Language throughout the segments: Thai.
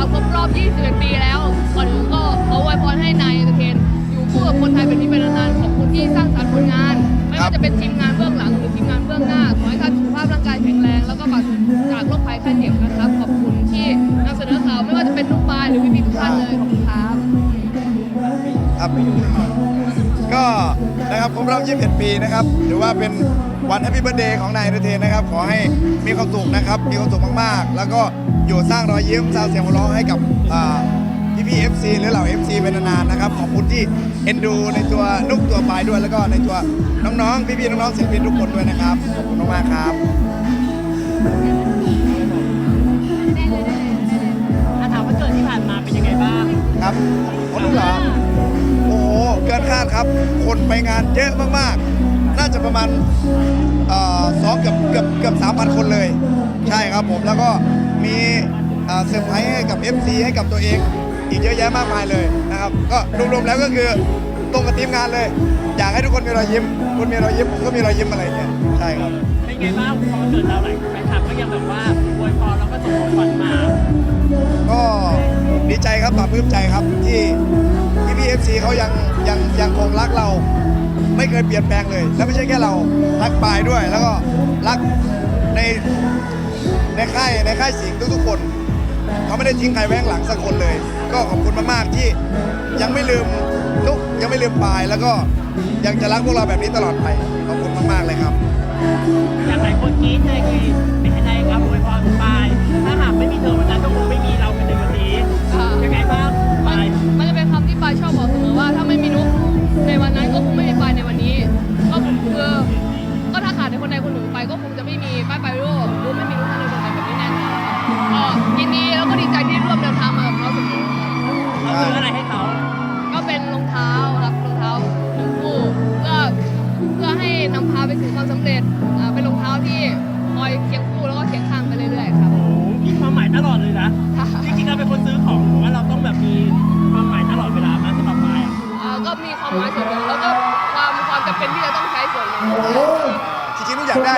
นะครับครบรอบ 21 ปีแล้วก่อนอื่นก็ขออวยพรให้นายเอนเตอร์เทนอยู่คู่กับคนไทยเป็นที่เป็นนานๆขอบคุณที่สร้างสรรค์ผลงาน ไม่ว่าจะเป็นทีมงานเบื้องหลังหรือทีมงานเบื้องหน้าขอให้ท่านสุขภาพร่างกายแข็งแรง แล้วก็ปราศจากโรคภัยไข้เจ็บนะครับ ขอบคุณที่นำเสนอข่าวไม่ว่าจะเป็นลูกปลายหรือพี่ๆทุกท่านเลยขอบคุณครับ ครับก็นะครับครบรอบ 21 ปีนะครับ ถือว่าเป็น วันแฮปปี้เบิร์ดเดย์ของนายเอนเตอร์เทนนะครับ ขอให้มีความสุขนะครับ มีความสุขมากๆ แล้วก็อยู่สร้างรอยยิ้มสร้างเสียงหัวเราะให้กับพี่พี่เอฟซีหรือเหล่า FC เป็นนานๆนะครับ ขอบคุณที่เอ็นดูในตัวนุกตัวปลายด้วยแล้วก็ในตัวน้องๆ พี่ๆน้องๆศิลปินทุกคนด้วยนะครับ ขอบคุณมากๆครับอาถามว่าเกิดที่ผ่านมาเป็นยังไงบ้างครับของนุกเหรอโอ้โหเกินคาดครับ คนไปงานเยอะมากๆ น่าจะประมาณเอ่อสองเกือบเกือบเกือบสามพันคนเลย ใช่ครับผมแล้วก็มีเอ่อเซอร์ไพรส์ให้กับ FC ให้กับตัวเอง อีกเยอะแยะมากมายเลยนะครับ ก็รวมๆแล้วก็คือตรงกับทีมงานเลย อยากให้ทุกคนมีรอยยิ้มคุณมีรอยยิ้มผมก็มีรอยยิ้มอะไรอย่างเงี้ยใช่ครับเป็นไงบ้างพอเกิดเราหลายแฟนคลับก็ยังแบบว่าอวยพรแล้วก็ส่งของขวัญมา ก็ดีใจครับปลาบปลื้มใจครับที่ที่พี่เอฟซีเขายังยังยังคงรักเรา ไม่เคยเปลี่ยนแปลงเลย แล้วไม่ใช่แค่เรารักปายด้วย แล้วก็รักในในค่ายในค่ายสิงห์ทุกๆคนเขาไม่ได้ทิ้งใครไว้ข้างหลังสักคนเลย ก็ขอบคุณมากๆที่ยังไม่ลืมทุกยังไม่ลืมปาย แล้วก็ยังจะรักพวกเราแบบนี้ตลอดไปขอบคุณมากๆเลยครับ อย่างหลายคนกรี้เลยคือ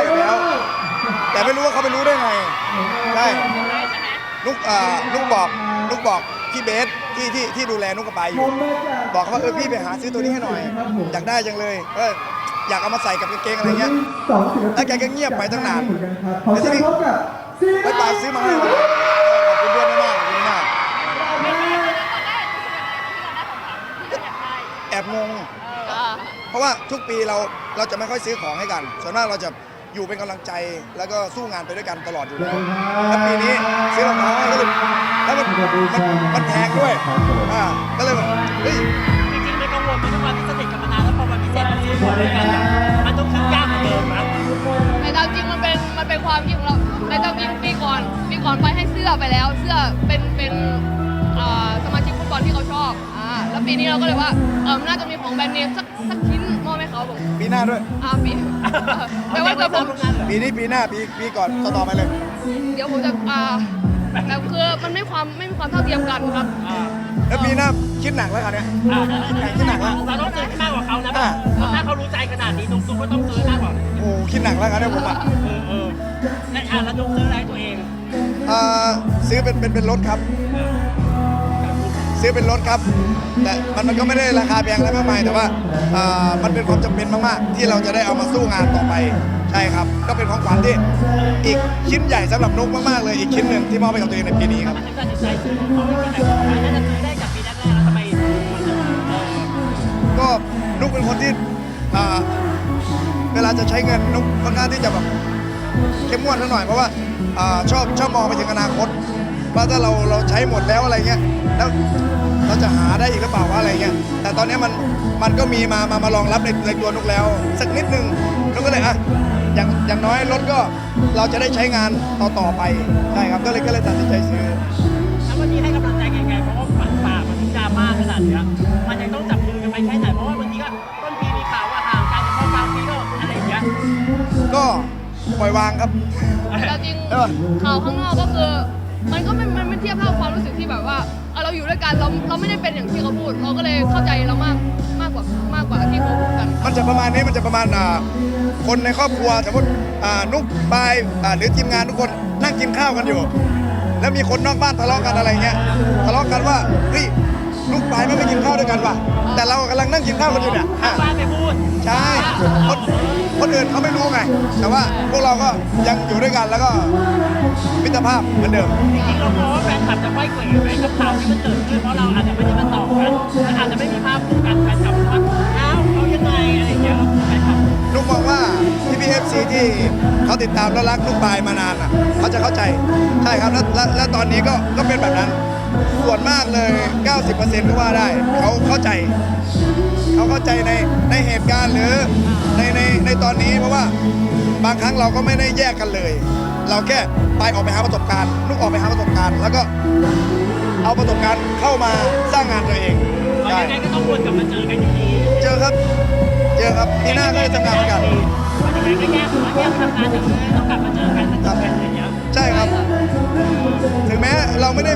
อยากได้อยู่แล้ว แต่ไม่รู้ว่าเขาไปรู้ได้ไงใช่ลูกเอ่อลูกบอกลูกบอกพี่เบสที่ที่ที่ดูแลนุกกระปายอยู่ บอกเขาว่าเออพี่ไปหาซื้อตัวนี้ให้หน่อย อยากได้จังเลยเอออยากเอามาใส่กับกางเกงอะไรเงี้ยแล้วแกก็เงียบไปตั้งนานขอเชิญพบกับซีแล้วปายซื้อมาให้วันนี้ขอบคุณด้วยมากๆขอบคุณมากแอบงงอ่าเพราะว่าทุกปีเราเราจะไม่ค่อยซื้อของให้กัน ส่วนมากเราจะ อยู่เป็นกำลังใจ แล้วก็สู้งานไปด้วยกันตลอดอยู่แล้วแล้วปีนี้ซื้อรองเท้าให้ก็เลยแล้วมันมันมันแพงด้วยอ่าก็เลยแบบเฮ้ย จริงๆไม่กังวลไหมทุกวันที่สนิทกันมานานแล้วพอวันพิเศษมันซื้อของด้วยกันอะมันต้องคิดยากกว่าเดิมนะในตามจริงมันเป็นมันเป็นความจริงของเราในตามจริงปีก่อนปีก่อนไปให้เสื้อไปแล้ว เสื้อเป็นเป็นอ่าสมาชิกฟุตบอลที่เขาชอบอ่าแล้วปีนี้เราก็เลยว่าเออน่าจะมีของแบรนด์เนมสักสักชิ้น มอบให้เขาบอกปีหน้าด้วย อ่าปีแต่ว่าจะผมปีนี้ปีหน้าปีปีก่อนต่อต่อไปเลย เดี๋ยวผมจะอ่าแต่คือมันไม่ความไม่มีความเท่าเทียมกันครับอ่าแล้วปีหน้าคิดหนักแล้วครับเนี่ยอ่าแข่งที่หนักแล้วเราต้องซื้อให้มากกว่าเขานะอ่าถ้าเขารู้ใจขนาดนี้นุ๊กซุปก็ต้องซื้อมากกว่าโอ้โหคิดหนักแล้วครับเนี่ยผมอะเออเออและอ่าแล้วนุ๊กซื้ออะไรให้ตัวเองเอ่อซื้อเป็นเป็นเป็นรถครับ ซื้อเป็นรถครับ แต่มันมันก็ไม่ได้ราคาแพงอะไรมากมายแต่ว่าเอ่อมันเป็นความจำเป็นมากๆ ที่เราจะได้เอามาสู้งานต่อไปใช่ครับ ก็เป็นของขวัญที่อีกชิ้นใหญ่สำหรับนุกมากๆเลยอีกชิ้นหนึ่งที่มอบให้กับตัวเองในปีนี้ครับ มันถึงตัดสินใจซื้อของเขาไม่ใช่แบบน่าจะซื้อได้จากปีแรกๆแล้วทำไมมันถึงเออก็นุกเป็นคนที่อ่าเวลาจะใช้เงินนุกค่อนข้างที่จะแบบเข้มงวดนิดหน่อยเพราะว่าอ่าชอบชอบมองไปถึงอนาคตว่าถ้าเราเราใช้หมดแล้วอะไรเงี้ย แล้วเราจะหาได้อีกหรือเปล่าวะอะไรเงี้ยแต่ตอนนี้มันมันก็มีมามามารองรับในในตัวนุกแล้ว สักนิดนึงนุกก็เลยอะอย่างอย่างน้อยรถก็เราจะได้ใช้งานต่อต่อไปใช่ครับก็เลยก็เลยตัดสินใจซื้อ แล้ววันนี้ให้กำลังใจไงๆเพราะว่าฝันป่ามันถึงดราม่าขนาดเนี้ยมันยังต้องจับมือกันไปแค่ไหนเพราะว่าบางทีก็ต้นปีมีข่าวว่าห่างกันพอกลางปีก็อะไรอย่างเงี้ยก็ปล่อยวางครับ แต่จริงเออข่าวข้างนอกก็คือ มันก็ไม่มันไม่เทียบเท่าความรู้สึกที่แบบว่าเออเรา อยู่ด้วยกันเราเราไม่ได้เป็นอย่างที่เขาพูด เราก็เลยเข้าใจเรามากมากกว่ามากกว่าที่เขาพูดกัน มันจะประมาณนี้มันจะประมาณอ่าคนในครอบครัวสมมติอ่านุกปายอ่าหรือทีมงานทุกคนนั่งกินข้าวกันอยู่ แล้วมีคนนอกบ้านทะเลาะกันอะไรเงี้ยทะเลาะกันว่าเฮ้ย ลูกปลายไม่ไปกินข้าวด้วยกันว่ะ แต่เรากำลังนั่งกินข้าวกันอยู่เนี่ยอะบ้านไปพูดใช่คนคนอื่นเขาไม่รู้ไง แต่ว่าพวกเราก็ยังอยู่ด้วยกันแล้วก็มิตรภาพเหมือนเดิม จริงๆเรากลัวว่าแฟนคลับจะไม่เกลียดไหมกับข่าวที่มันเกิดขึ้นเพราะเราอาจจะไม่ได้มาตอบกันและอาจจะไม่มีภาพคู่กันแฟนคลับว่าอ้าวเขายังไงอะไรอย่างเงี้ยแฟนคลับลูกมองว่าพี่พีเอฟซีที่เขาติดตามและรักลูกปลายมานานอะเขาจะเข้าใจใช่ครับและและและตอนนี้ก็ก็เป็นแบบนั้น ส่วนมากเลย 90%ก็ว่าได้ เขาเข้าใจ เขาเข้าใจในในเหตุการณ์หรือในในในตอนนี้เพราะว่าบางครั้งเราก็ไม่ได้แยกกันเลย เราแค่ไปออกไปหาประสบการณ์ ลูกออกไปหาประสบการณ์ แล้วก็เอาประสบการณ์เข้ามาสร้างงานตัวเองเราใช่ยังไงก็ต้องวนกลับมาเจอกันอยู่ดีเจอครับเจอครับปีหน้าก็จะทำงานเหมือนกันมันยังไงก็แยกว่าแยกทำงานอย่างนี้ต้องกลับมาเจอกันมาเจอกันอะไรอย่างเงี้ย ใช่ครับ ถึงแม้เราไม่ได้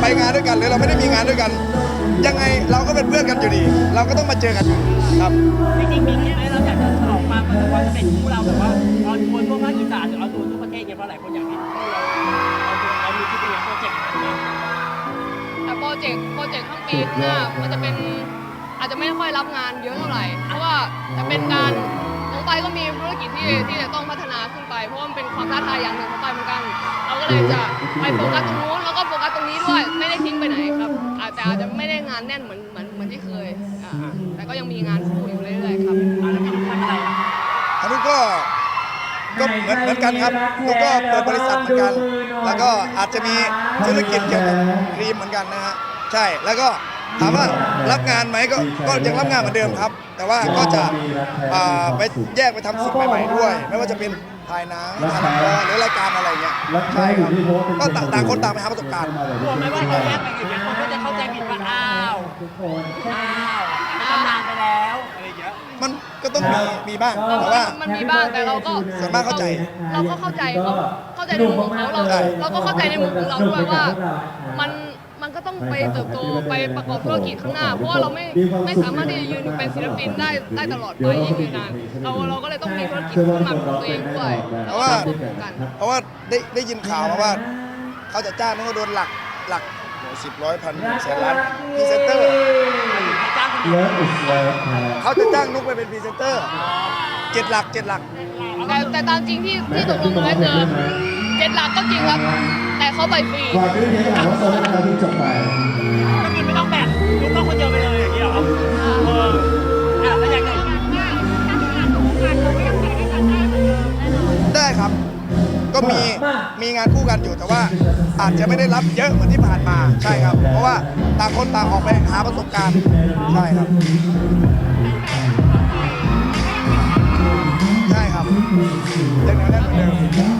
ไปงานด้วยกันหรือเราไม่ได้มีงานด้วยกัน ยังไงเราก็เป็นเพื่อนกันอยู่ดี เราก็ต้องมาเจอกันอยู่ดีครับ จริงๆมีที่ไหมเราอยากจะฉลองความเหมือนว่าจะเป็นคู่เราแบบว่าออนทัวร์ทั่วภาคอีสานหรือออนทัวร์ทั่วประเทศเนี่ยเพราะหลายคนอยากเห็นคู่เราออนทัวร์เรามีที่เป็นโปรเจกต์อะไรเงี้ยแต่โปรเจกต์โปรเจกต์ข้างปีข้างหน้ามันจะเป็นอาจจะไม่ค่อยรับงานเยอะเท่าไหร่ เพราะว่าจะเป็นการน้องไปก็มีธุรกิจที่ที่จะต้องพัฒนาขึ้นไป เพราะว่ามันเป็นความท้าทายอย่างหนึ่งของไปเหมื อนกันเราก็เลยจะไปโฟกัสตรงนู้นแล้วก็โฟกัสตรงนี้ด้วย ไม่ได้ทิ้งไปไหนครับอาจแต่อาจจะไม่ได้งานแน่นเหมือนเหมือนเหมือนที่เคยอ่าแต่ก็ยังมีงานคู่อยู่เรื่อยๆครับอะแล้วพี่นุ๊กทำอะไรอะอันนู้นก็ก็เหมือนเหมือนกันครับลูกก็เปิดบริษัทเหมือนกัน แล้วก็อาจจะมีธุรกิจเกี่ยวกับครีมเหมือนกันนะฮะใช่แล้วก็ ถามว่ารับงานไหมก็ก็ยังรับงานเหมือนเดิมครับ แต่ว่าก็จะอ่าไปแยกไปทำสิ่งใหม่ๆด้วย ไม่ว่าจะเป็นถ่ายหนังถ่ายละครหรือรายการอะไรเงี้ยใช่ครับก็ต่างต่างคนต่างไปหาประสบการณ์กลัวไหมว่าเราแยกไปอย่างเงี้ยคนก็จะเข้าใจผิดว่าอ้าวอ้าวมันทำนานไปแล้วอะไรอย่างเงี้ยมันก็ต้องมีมีบ้างแต่ว่ามันมีบ้างแต่เราก็ส่วนมากเข้าใจ เราก็เข้าใจเขาเข้าใจในมุมของเขาเราใช่เราก็เข้าใจในมุมของเราด้วยว่ามันมัน ก็ต้องไปเติบโตไปประกอบธุรกิจข้างหน้า เพราะว่าเราไม่ไม่สามารถที่จะยืนอยู่เป็นศิลปินได้ได้ตลอดไปยิ่งยืนนานเราเราก็เลยต้องมีธุรกิจขึ้นมาของตัวเองด้วยเพราะว่าควบคู่กันเพราะว่าได้ได้ยินข่าวมาว่าเขาจะจ้างมันก็โดนหลักหลักสิบร้อยพันแสนล้านพรีเซนเตอร์ใครจ้างคนเดียวเลิฟอิสเลิฟครับเขาจะจ้างนุกไปเป็นพรีเซนเตอร์เจ็ดหลักเจ็ดหลักแต่แต่ตามจริงที่ที่ตกลงกันไว้คือ เจ็ดหลักก็จริงครับ แต่เขาไปฟรีก่อนที่จะถามว่าโซนนาทีจบไปก็คือไม่ต้องแบ่งนุ๊กต้องคนเดียวไปเลยอย่างเงี้ยเหรอเอออะแล้วอยากจะได้ครับ ก็มีมีงานคู่กันอยู่แต่ว่า อาจจะไม่ได้รับเยอะเหมือนที่ผ่านมาใช่ครับ เพราะว่าต่างคนต่างออกไปหาประสบการณ์ใช่ครับใช่ครับยังเหนียวแน่นเหมือนเดิม